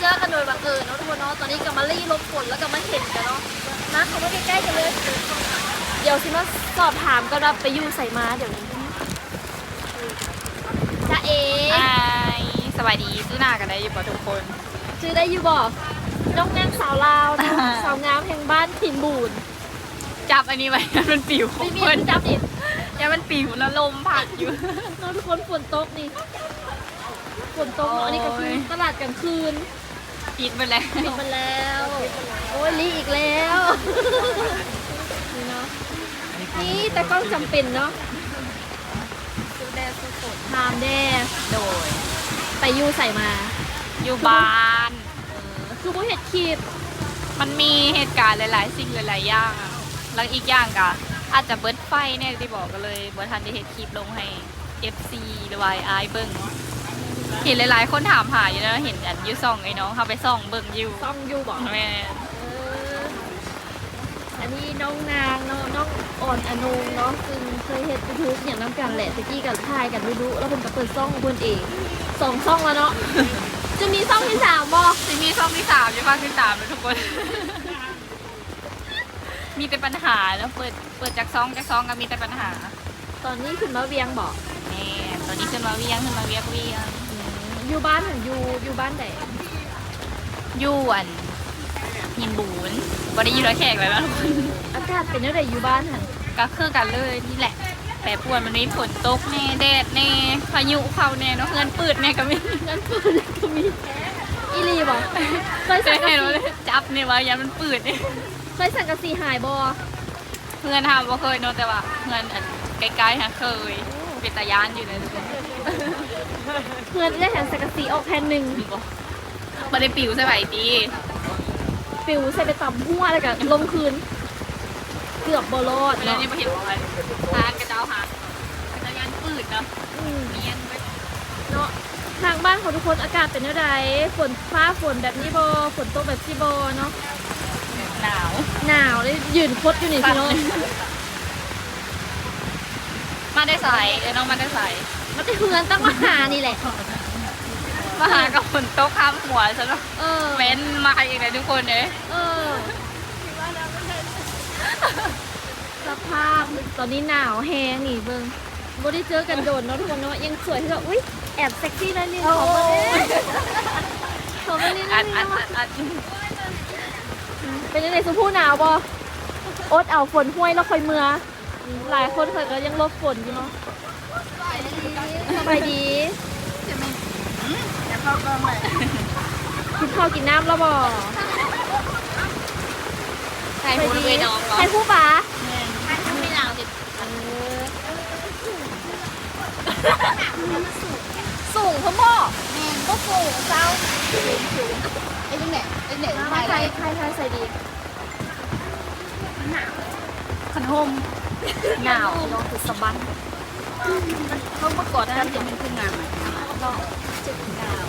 เจอกันโดยบังเอิญเนาะทุกคนเนาะตอนนี้กับมารี่ลบฝนแล้วก็มาเห็นกันเนาะนะเขามาใกล้ๆกันเลยเดี๋ยวสิมาสอบถามก็รับไปอยู่ใส่มาเดี๋ยวนี้จ้าเอไอสวัสดีซื้อหน้ากันได้อยู่ป่ะทุกคน ชื่อได้อยู่บอกน้องนางสาวลาวนะสาวงามแห่งบ้านถิ่นบูนจับอันนี้ไว้ มันปิวของไม่มีเพิ่นจับอีกอย่ามันปิวแล้วลมพัดอยู่ เนาะทุกคนฝนตกนี่ฝนตกเนาะอันนี้ก็คือโอ้ย ตลาดกลางคืน ปิดไปแล้ว ปิดมาแล้ว โอ้ยลีอีกแล้ว นี่เนาะ นี่แต่กล้องจำเป็นเนาะซื้อแดดซื้อฝนทามแด้โดย ไปยูใส่มา อยู่บ้านเออคือผู้เห็ดคลิปมันมีเหตุการณ์หลาย ๆ สิ่งหลาย ๆ อย่างอะแล้วอีกอย่างก็อาจจะเบิดไฟเนี่ยที่บอกกันเลยบ่ทันได้เฮ็ดคลิปลงให้ FC หรือว่าไอายเบิ่งเห็นหลายๆ คนถามหาอยู่นะเห็นอันอยูส่องไอ้น้องเขาไปส่องเบิ่งอยู่ต้องยูบอกแม่นเอออันนี้น้องนางเนาะน้องอ่อนอนงเนาะซึ่งเคยเห็ดยูทูบอย่างน้ำกันแหละตะกี้กับทายกันดูดูแล้วเพิ่นก็เปิดซ่องของเพิ่นเองสองซ่องแล้วเนาะจะมีซ่องที่สามบ่สิมีช่องที่สามอยู่ภาคที่สามเลยทุกคน มีแต่ปัญหาแล้วเปิดเปิดจากซองจากซองก็มีแต่ปัญหา ตอนนี้ขึ้นมาเวียงบอกแม่ตอนนี้ขึ้นมาเวียงขึ้นมาเวียงเวียง อยู่บ้านของยูอยู่บ้านไหนอยู่อันหินบูนบริยูรแขกเลยนะทุกคนอากาศเป็นยังไงอยู่บ้านหันก็คือกันเลยนี่แหละแต่ปวนมันมีฝนตกแน่แดดแน่พายุเข้าแน่เนาะเงินปืดแน่ก็มีงั้นเปิดก็มีอีลีบอกเคยเคสั่ยงกะเห็นสีว่าจับเนี่ยว่ายันมันปืดเนี่ยเคยสั่งกะสีหายบอเพื่อนทำว่าเคยเนาะแต่ว่าเงินอันใกล้ๆฮะเคยเป็นตายานอยู่เลยทุกคนเพื่อนได้เห็นสั่งกะสีออกแผ่นหนึ่งบ่ได้ปิวใส่ไหวดีปิวใส่ไปต่ำหัวแล้วก็ลงคืน เกือบบอลอดเวลาเนาะนี้มาเห็นว่าทานกระเจ้าหางกระเจ้ายานปืดเนาะอืมเนียนไปเนาะทางบ้านของทุกคนอากาศเป็นยังไงฝนฟ้าฝนแบบนี้บอฝนตกแบบที่บอเนาะหนาวหนาวเลยยืนคดอยู่นี่พี่น้องมาได้ใส่เอ้ยน้องมาได้ใส่ มันจะเฮือนตั้งมาหานี่แหละ มาหากับฝนตกข้ามหัวซะเนาะเออเว้นมาอีกเลยทุกคนเลยเออสภาพตอนนี้หนาวแฮงนี่เบิ้งบ่ได้เจอกันโดนเนาะทุกคนเนาะยังสวยที่แบบอุ้ยแอบเซ็กซี่แล้วนี่ขอมาเลยขอมาเลยอันะดอัดอัดอัดเป็นยังไงสุผู้หนาวบ่อดเอาฝนห้วยแล้วค่อยเมื่อหลายคนเคยก็ยังลบฝนอยู่เนาะ สบายดีอย่าเข้ากล้องเลยกินข้าวกินน้ำแล้วบ่ใส่หูเลยน้องเหรอใครผู้ป๋าไม่หนาวสิสูงพ่อพ่อก็ฟูเจ้าไอ้ยังไงไอ้ไหนมาใครใครใครใส่ดีขนมหนาวน้องคือสะบัน เขาประกอดกันจะเป็นคืองานเจ็ดหนาว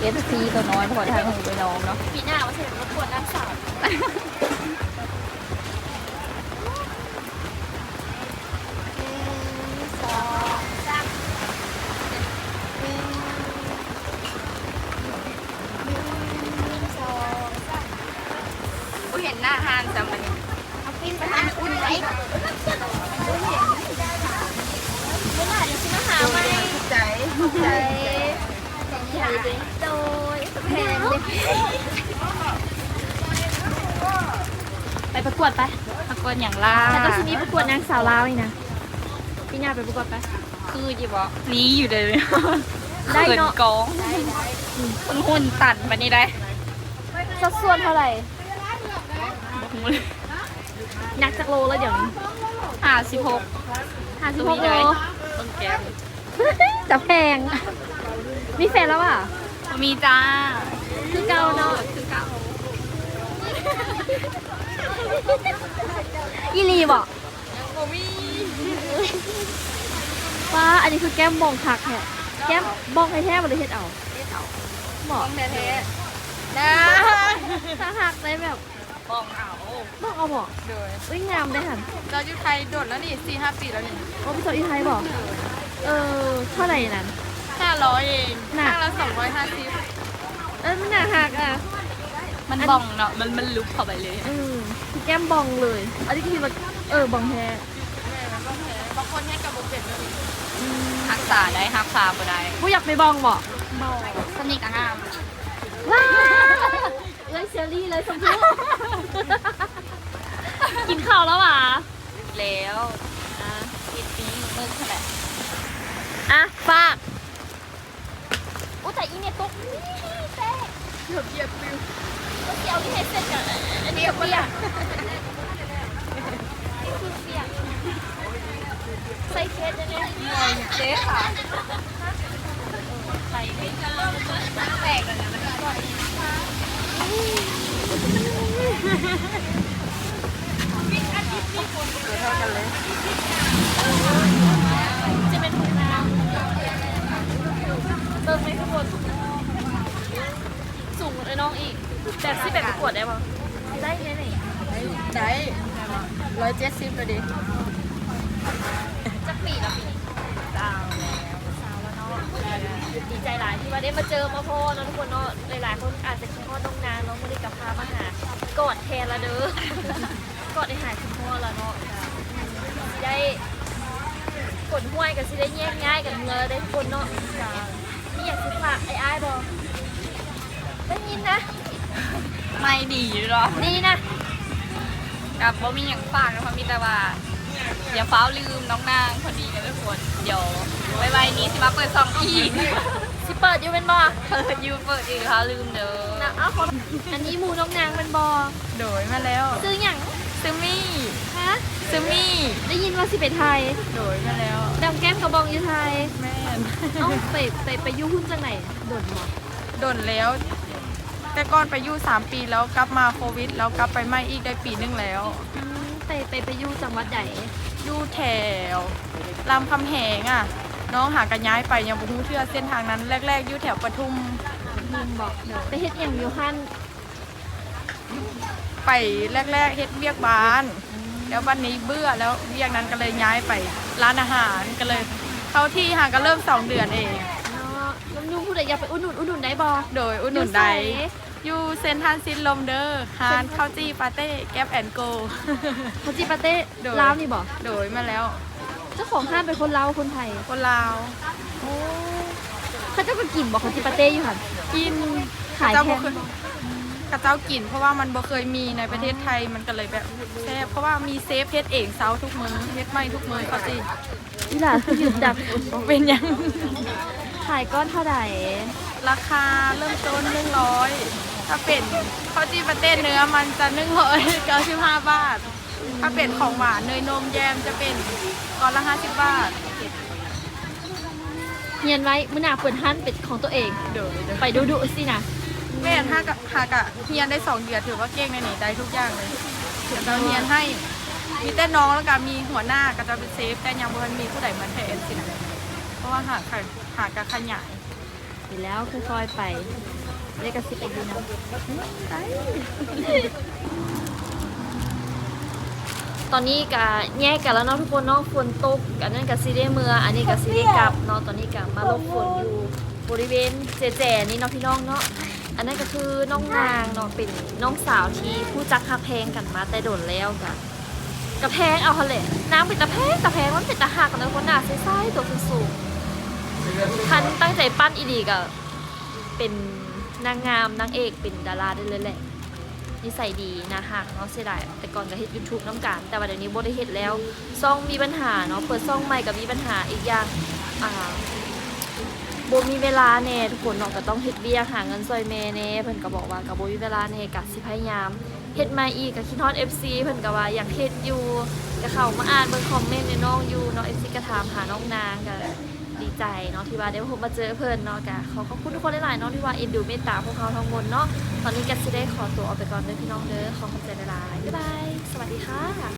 เอฟซีตัวน้อยพอทางหูไปน้องเนาะปีหน้ามาเสร็จรบกวนน้ำสาวเห็นหน้าฮานจำมันเอาปิ้นไปหานอุ่นไว้เมื่อไหร่เดี๋ยวฉันมาหาไหม ใจ ใจใหญ่โดยแพงไปประกวดไปตะโกนอย่างลาแต่ก็จะมีประกวดนางสาวลาวนี่นะพี่หน้าไปประกวดไป คือจีบอกนี้อยู่เลยได้เนอะกองคนหุ่นตัดมานี่ได้สัดส่วนเท่าไหร่หนักจากโลแล้วเดี๋ยวห้าสิบหกห้าสิบหกโลต้องแก้ม จะแพง มีแฟนแล้วอะ มีจ้า คือเก่าเนาะคือเก่าอีลีบอกโมมีว่าอันนี้คือแก้มบองคักแท้แก้มบองให้แท้บริเฮ็ดเอาบบ้ออกงแท้ๆนะถ้าหักได้แบบบ้องเอาบองเอาบอกโดยอุ้ยงามได้หันเราอยู่ไทยโดดแล้วนี่สี่ห้าปีแล้วนี่โอ้พี่สาวอีไทยบอก เออเท่าไหร่นั้นขห้าร้อยเองน่ะข้างละสองร้อยห้าสิบเออมันหนาหักอะ มันบ้องเนาะ มันมันลุกเข้าไปเลยอืมแก้มบองเลยอันนี้คือแบบเออบองแท้บางคนให้กระบอกเป็นหักษาได้หักษาบ่ได้ผู้อยากไปบองบอกสนิทกับงามว้าเลยเชอรี่เลยสมพู่กินข้าวแล้วหวะแล้วอะอีกปีเมื่อเท่าไหร่ อะฝากอุ้ยแต่อีเนี่ยตกนี่แซ่เกือบเหยียบฟิวก็เกี่ยวที่เห็ดเสร็จกันอันนี้กับเปียกนี่คือเปียกใส่เคสอันเนี้ยเจ๊ค่ะใส่ไม่เจอแตกเลยนะจะ วดได้ปะได้ไหมไหนได้ร้อยเจ็ดสิบเลยดิจักปีละปีสาวแล้วสาวแล้วเนาะดีใจหลายที่ว่าได้มาเจอมาพ่อเนาะทุกคนเนาะหลายๆคนอาจจะคิดพ่อน้องนางน้องไม่ได้กับพามาหากอดแทนละเด้อกอดได้หายคุณพ่อละเนาะค่ะสิได้กดห้วยกันสิได้แยกง่ายกันเงอได้ทุกคนเนาะจ้ะนี่อยากสิฝากไอ้ไอ้ายบอกได้ยินนะไม่ ดีหรอนี่นะกับบ่มีอย่างฝากนะคะมีแต่ว่าอย่าฟ้าวลืมน้องนางพอดีกันทุกคน เดี๋ยวไวๆนี้สิมาเปิดซองอีกสิเปิดอยู่เป็นบอเปิดยูเปิดอีกค่ะลืมเด้อนะอ้าวขออันนี้หมูน้องนางเป็นบอโดยมาแล้ว ซื้ออย่างซึมี่ฮะซึมี่ได้ยินว่าสิไปไทย โดยมาแล้วดำแก้มกระบองอยู่ไทย แม่นเอ้าไปไปไปอยุ่หุ้นจังไหนโดนหมอโดนแล้ว แต่ก่อนไปอยู่ 3 ปีแล้วกลับมาโควิด แล้วกลับไปไม่อีกได้ปีหนึงแล้ว อืมไปไปไปอยุ่จังหวัดใหญ่อยู่แถวรามคำแหงอะ น้องหากันย้ายไปยังบุ้งเทือเส้นทางนั้นแรก ๆอยู่แถวปทุมมึงบอกไปเฮ็ดอย่างอยู่ฮั่นไปแรก ๆเฮ็ดเวียกบ้าน แล้ววันนี้เบื่อแล้วเวียกนั้นก็เลยย้ายไปร้านอาหารก็เลย เข้าที่ห่างก็เริ่ม2เดือนเอง อยากไปอุดหนุนอุดหนุนได้บอโดยอุดหนุนได้อยู่เซนทรันซินลมเดอร์ฮานข้าวจี้ปาเต้แก๊ปแอนโกเขาจิปาเต้โดยลาวนี่บอกโดยมาแล้ว เจ้าของห้างเป็นคนลาวคนไทยคนลาวโอ้เขาเจ้าก็กินบอกเขาจิปาเต้อยู่หันกินขายเจ้าแพบ่งเคยกระเจ้ากินเพราะว่ามันบ่เคยมีในประเทศไทยมันก็เลยแบบแซ่บเพราะว่ามีเซฟเฮ็ดเองเซาทุกมือเฮ็ดไม่ทุกมือเขาสินี่หล่ะคือหยุดดับเป็นหยังขายก้อนเท่าไหร่ ราคาเริ่มต้นหนึ่งร้อยถ้าเป็นข้าวจีปาเต้เนื้อมันจะหนึ่งร้อยเก้าสิบห้าบาท ถ้าเป็นของหวานเนยนมแยมจะเป็นก้อนละห้าสิบบาทเงียนไว้มื่อหนาเปิดหั่นเป็ดของตัวเอง เดี๋ยวเดี๋ยวไปดูดูสินะแม่ถ้ากะหากะเฮียนได้สองเดือนถือว่าเก่งในนี่ได้ทุกอย่างเลยเดี๋ยวเราเฮียนให้มีแต่น้องแล้วก็มีหัวหน้าก็จะเป็นเซฟแต่ยังบ่ทันมีผู้ใดมาแทนสินะ เพราะว่าหาค่ะหากะขยายเห็นแล้วค่อยๆไปเรียกกระซิบไปดูนะตอนนี้กะแยกกันแล้วเนาะทุกคนเนาะฝนตกอันนั้นกับซีเรีเมืออันนี้กับซีเรีกลับเนาะตอนนี้กะมาลบฝนอยู่บริเวณเจเจนี่เนาะพี่น้องเนาะอันนั้นก็คือน้องนางเนาะเป็นน้องสาวที่ผู้จักฮักแพงกันมาแต่โดนแล้วกะกระแพงเอาเขาแหละนางเป็นตะแพงตะแพงมันเป็นตะหักกันแล้วคนหนาใสๆตัวสูงๆ ทันตั้งใจปั้นอีดีกะเป็นนางงามนางเอกเป็นดาราได้เลยแหละนิสัยดีนะฮักเนาะเสียดายแต่ก่อนก็เฮ็ดยูทูบน้ำกันแต่ว่าเดี๋ยวนี้บ่ได้เฮ็ดแล้วซ่องมีปัญหาเนาะเปิดซ่องใหม่ก็มีปัญหาอีกอย่างอ่าบ่มีเวลาแน่ทุกคนเนาะก็ต้องเฮ็ดเบี้ยหาเงินซอยแม่แน่เพิ่นก็บอกว่าก็บ่มีเวลาแน่ก็สิพยายามเฮ็ดมาอีกก็คิดฮอด FC เพิ่นก็ว่าอยากเฮ็ดอยู่ก็เข้ามาอ่านเบิ่งคอมเมนต์ในน้องอยู่เนาะ FC ก็ถามหาน้องนางก็ ดีใจเนาะที่ว่าได้พบมาเจอเพื่อนเนาะกะขอขอบคุณทุกคนหลายๆเนาะที่ว่าเอ็นดูเมตตาพวกเขาทั้งหมดเนาะตอนนี้กัสิได้ขอตัวออกไปก่อนเด้อพี่น้องเด้อขอขอบใจหลายๆบ๊ายบายสวัสดีค่ะ